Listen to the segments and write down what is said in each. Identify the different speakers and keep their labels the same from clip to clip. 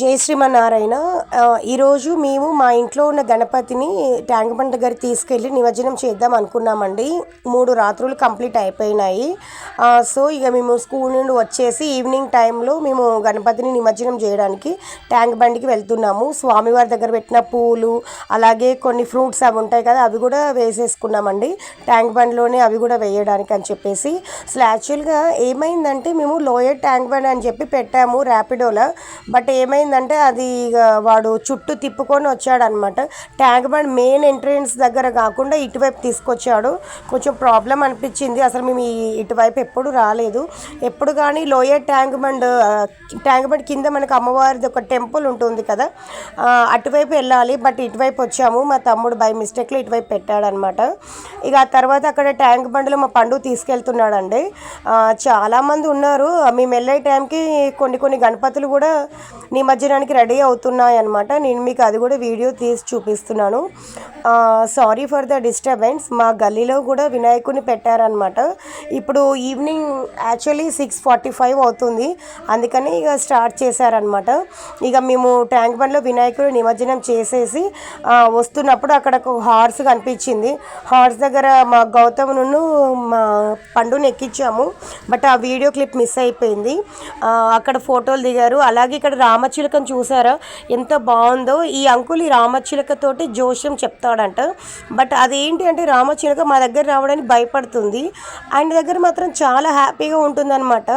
Speaker 1: జై శ్రీమన్నారాయణ. ఈరోజు మేము మా ఇంట్లో ఉన్న గణపతిని ట్యాంక్ బండ్ దగ్గర తీసుకెళ్ళి నిమజ్జనం చేద్దాం అనుకున్నామండి. మూడు రాత్రులు కంప్లీట్ అయిపోయినాయి. సో ఇక మేము స్కూల్ నుండి వచ్చేసి ఈవినింగ్ టైంలో మేము గణపతిని నిమజ్జనం చేయడానికి ట్యాంక్ బండికి వెళ్తున్నాము. స్వామివారి దగ్గర పెట్టిన పూలు అలాగే కొన్ని ఫ్రూట్స్ అవి ఉంటాయి కదా అవి కూడా వేసేసుకున్నామండి. ట్యాంక్ బండ్లోనే అవి కూడా వేయడానికి అని చెప్పేసి. అసలు యాక్చువల్గా ఏమైందంటే మేము లోయర్ ట్యాంక్ బండ్ అని చెప్పి పెట్టాము ర్యాపిడోలో. బట్ ఏమైంది ఏమైందంటే అది ఇక వాడు చుట్టూ తిప్పుకొని వచ్చాడనమాట. ట్యాంక్ బండ్ మెయిన్ ఎంట్రన్స్ దగ్గర కాకుండా ఇటువైపు తీసుకొచ్చాడు. కొంచెం ప్రాబ్లం అనిపించింది. అసలు మేము ఇటువైపు ఎప్పుడు రాలేదు. ఎప్పుడు కానీ lower tank bund tank bund కింద మనకు అమ్మవారిది ఒక టెంపుల్ ఉంటుంది కదా. అటువైపు వెళ్ళాలి. బట్ ఇటువైపు వచ్చాము. మా తమ్ముడు బై మిస్టేక్లో ఇటువైపు పెట్టాడనమాట. ఇక ఆ తర్వాత అక్కడ ట్యాంక్ బండ్లో మా పండు తీసుకెళ్తున్నాడండి. చాలామంది ఉన్నారు. మేము వెళ్ళే టైంకి కొన్ని కొన్ని గణపతులు కూడా నిమజ్జనానికి రెడీ అవుతున్నాయి అనమాట నేను మీకు అది కూడా వీడియో తీసి చూపిస్తున్నాను. సారీ ఫర్ ద డిస్టర్బెన్స్ మా గల్లీలో కూడా వినాయకుని పెట్టారనమాట ఇప్పుడు evening actually six forty five అవుతుంది. అందుకని ఇక స్టార్ట్ చేశారనమాట ఇక మేము ట్యాంక్ బండ్లో వినాయకుడు నిమజ్జనం చేసేసి వస్తున్నప్పుడు అక్కడ ఒక హార్స్ కనిపించింది. హార్స్ దగ్గర మా గౌతమును మా పండుని ఎక్కించాము. బట్ ఆ వీడియో క్లిప్ మిస్ అయిపోయింది. అక్కడ ఫోటోలు దిగారు. అలాగే ఇక్కడ రామచిలకను చూసారా? ఎంత బాగుందో. ఈ అంకుల్ ఈ రామచిలకతోటి జోష్యం చెప్తాడంట. బట్ అదేంటి అంటే రామచిలక మా దగ్గర రావడానికి భయపడుతుంది. ఆయన దగ్గర మాత్రం చాలా హ్యాపీగా ఉంటుందన్నమాట.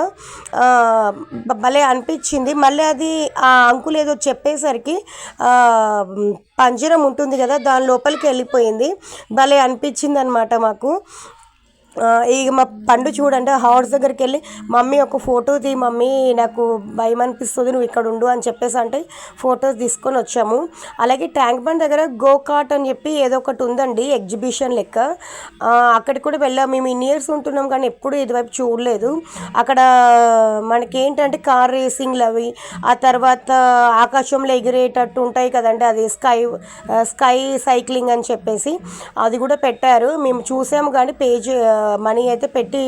Speaker 1: భలే అనిపించింది. మళ్ళీ అది ఆ అంకుల్ ఏదో చెప్పేసరికి పంజరం ఉంటుంది కదా దాని లోపలికి వెళ్ళిపోయింది. భలే అనిపించింది అనమాట మాకు. ఇక మా పండు చూడండి హౌస్ దగ్గరికి వెళ్ళి మమ్మీ ఒక ఫోటో తీ మమ్మీ నాకు భయం అనిపిస్తుంది నువ్వు ఇక్కడ ఉండు అని చెప్పేసి అంటే ఫొటోస్ తీసుకొని వచ్చాము. అలాగే ట్యాంక్ బండ్ దగ్గర గో కార్ట్ అని చెప్పి ఏదో ఒకటి ఉందండి ఎగ్జిబిషన్ లెక్క. అక్కడికి కూడా వెళ్ళాము. మేము ఇన్ని ఇయర్స్ ఉంటున్నాం కానీ ఎప్పుడు ఇటువైపు చూడలేదు. అక్కడ మనకి ఏంటంటే కార్ రేసింగ్లు అవి ఆ తర్వాత ఆకాశంలో ఎగిరేటట్టు ఉంటాయి కదండి అది స్కై స్కై సైక్లింగ్ అని చెప్పేసి అది కూడా పెట్టారు. మేము చూసాము కానీ పేజ్ మనీ అయితే పెట్టి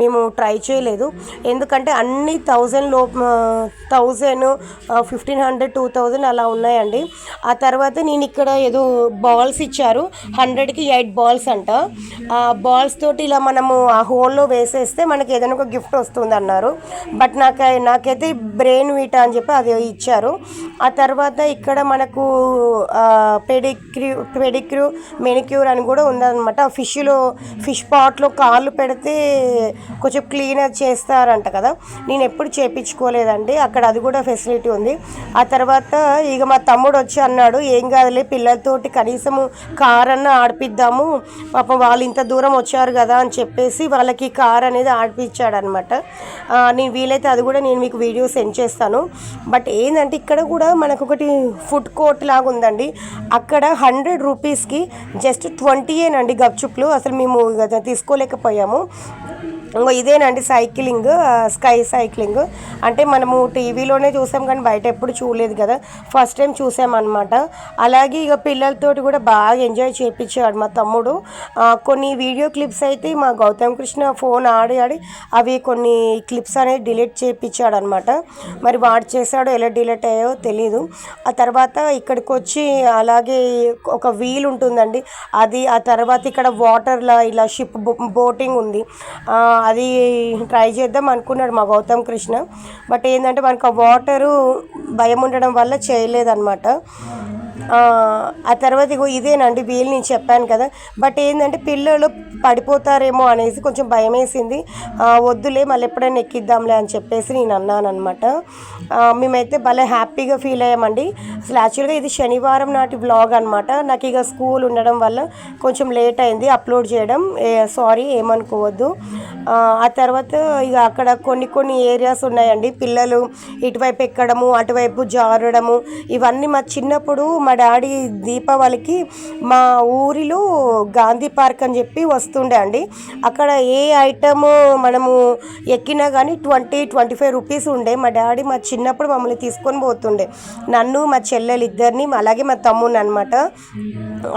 Speaker 1: మేము ట్రై చేయలేదు. ఎందుకంటే అన్ని థౌజండ్లో thousand fifteen hundred two thousand అలా ఉన్నాయండి. ఆ తర్వాత నేను ఇక్కడ ఏదో బాల్స్ ఇచ్చారు. హండ్రెడ్కి ఎయిట్ బాల్స్ అంట. ఆ బాల్స్ తోటి ఇలా మనము ఆ హోల్లో వేసేస్తే మనకి ఏదైనా ఒక గిఫ్ట్ వస్తుంది అన్నారు బట్ నాకు నాకైతే బ్రెయిన్ వీటా అని చెప్పి అది ఇచ్చారు. ఆ తర్వాత ఇక్కడ మనకు పెడిక్యూ పెడిక్యూ మెనిక్యూర్ అని కూడా ఉందన్నమాట. ఆ ఫిష్లో ఫిష్ పాట్లో కాళ్ళు పెడితే కొంచెం క్లీనర్ చేస్తారంట కదా. నేను ఎప్పుడు చేపించుకోలేదండి. అక్కడ అది కూడా ఫెసిలిటీ ఉంది. ఆ తర్వాత ఇక మా తమ్ముడు వచ్చి అన్నాడు. ఏం కాదులే పిల్లలతోటి కనీసము కార్ అన్న ఆడిపిద్దాము. పాపం వాళ్ళు ఇంత దూరం వచ్చారు కదా అని చెప్పేసి వాళ్ళకి కార్ అనేది ఆడిపించాడు అనమాట నేను వీలైతే అది కూడా నేను మీకు వీడియో సెండ్ చేస్తాను. బట్ ఏంటంటే ఇక్కడ కూడా మనకు ఒకటి ఫుడ్ కోర్ట్ లాగా ఉందండి. అక్కడ హండ్రెడ్ రూపీస్కి జస్ట్ ట్వంటీ ఏనండి గప్చుప్లు. అసలు మేము తీసుకోలేకపోయాము. ఇంకో ఇదేనండి సైక్లింగ్ స్కై సైక్లింగ్. అంటే మనము టీవీలోనే చూసాం కానీ బయట ఎప్పుడు చూడలేదు కదా. ఫస్ట్ టైం చూసామన్నమాట. అలాగే ఇక పిల్లలతోటి కూడా బాగా ఎంజాయ్ చేయించాడు మా తమ్ముడు. కొన్ని వీడియో క్లిప్స్ అయితే మా గౌతమ్ కృష్ణ ఫోన్ ఆడి ఆడి అవి కొన్ని క్లిప్స్ అనేది డిలీట్ చేయించాడు అనమాట మరి వాడు చేశాడో ఎలా డిలీట్ అయ్యాయో తెలీదు. ఆ తర్వాత ఇక్కడికి వచ్చి అలాగే ఒక వీల్ ఉంటుందండి. అది ఆ తర్వాత ఇక్కడ వాటర్లా ఇలా షిప్ బోటింగ్ ఉంది. అది ట్రై చేద్దాం అనుకున్నాడు మా గౌతమ్ కృష్ణ. బట్ ఏంటంటే మనకు ఆ వాటరు భయం ఉండడం వల్ల చేయలేదన్నమాట. ఆ, తర్వాత ఇగో ఇదేనండి వీళ్ళు నేను చెప్పాను కదా. బట్ ఏంటంటే పిల్లలు పడిపోతారేమో అనేసి కొంచెం భయం వేసింది వద్దులే మళ్ళీ ఎప్పుడైనా ఎక్కిద్దాంలే అని చెప్పేసి నేను అన్నాను అనమాట మేమైతే భలే హ్యాపీగా ఫీల్ అయ్యామండి. అసలు యాక్చువల్గా ఇది శనివారం నాటి వ్లాగ్ అనమాట నాకు ఇక స్కూల్ ఉండడం వల్ల కొంచెం లేట్ అయింది అప్లోడ్ చేయడం. సారీ ఏమనుకోవద్దు. ఆ, ఆ తర్వాత ఇక అక్కడ కొన్ని కొన్ని ఏరియాస్ ఉన్నాయండి. పిల్లలు ఇటువైపు ఎక్కడము అటువైపు జారడము ఇవన్నీ మా చిన్నప్పుడు మా డాడీ దీపావళికి మా ఊరిలో గాంధీ పార్క్ అని చెప్పి వస్తుండే అండి. అక్కడ ఏ ఐటమ్ మనము ఎక్కినా కానీ ట్వంటీ ట్వంటీ ఫైవ్ రూపీస్ ఉండే. మా డాడీ మా చిన్నప్పుడు మమ్మల్ని తీసుకొని పోతుండే. నన్ను మా చెల్లెలు ఇద్దరిని అలాగే మా తమ్ముని అనమాట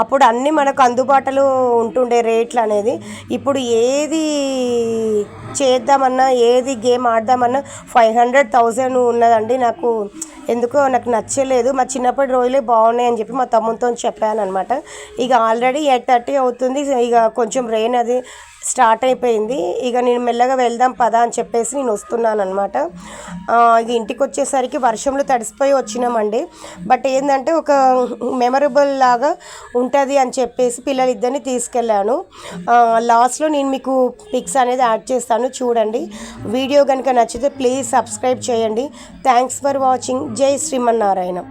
Speaker 1: అప్పుడు అన్నీ మనకు అందుబాటులో ఉంటుండే రేట్లు అనేది. ఇప్పుడు ఏది చేద్దామన్నా ఏది గేమ్ ఆడదామన్నా ఫైవ్ హండ్రెడ్ థౌజండ్ ఉన్నదండి నాకు. ఎందుకో నాకు నచ్చలేదు. మా చిన్నప్పటి రోజులే బాగున్నాయి అని చెప్పి మా తమ్ముతో చెప్పాను అనమాట ఇక ఆల్రెడీ ఎయిట్ థర్టీ అవుతుంది. ఇక కొంచెం రెయిన్ అది స్టార్ట్ అయిపోయింది. ఇక నేను మెల్లగా వెళ్దాం పదా అని చెప్పేసి నేను వస్తున్నాను అనమాట ఇక ఇంటికి వచ్చేసరికి వర్షంలో తడిసిపోయి వచ్చినామండి. బట్ ఏంటంటే ఒక మెమరబుల్ లాగా ఉంటుంది అని చెప్పేసి పిల్లలిద్దరిని తీసుకెళ్ళాను. లాస్ట్లో నేను మీకు పిక్స్ అనేది యాడ్ చేస్తాను చూడండి. వీడియో కనుక నచ్చితే ప్లీజ్ సబ్స్క్రైబ్ చేయండి. Thanks for watching. జై శ్రీమన్నారాయణ.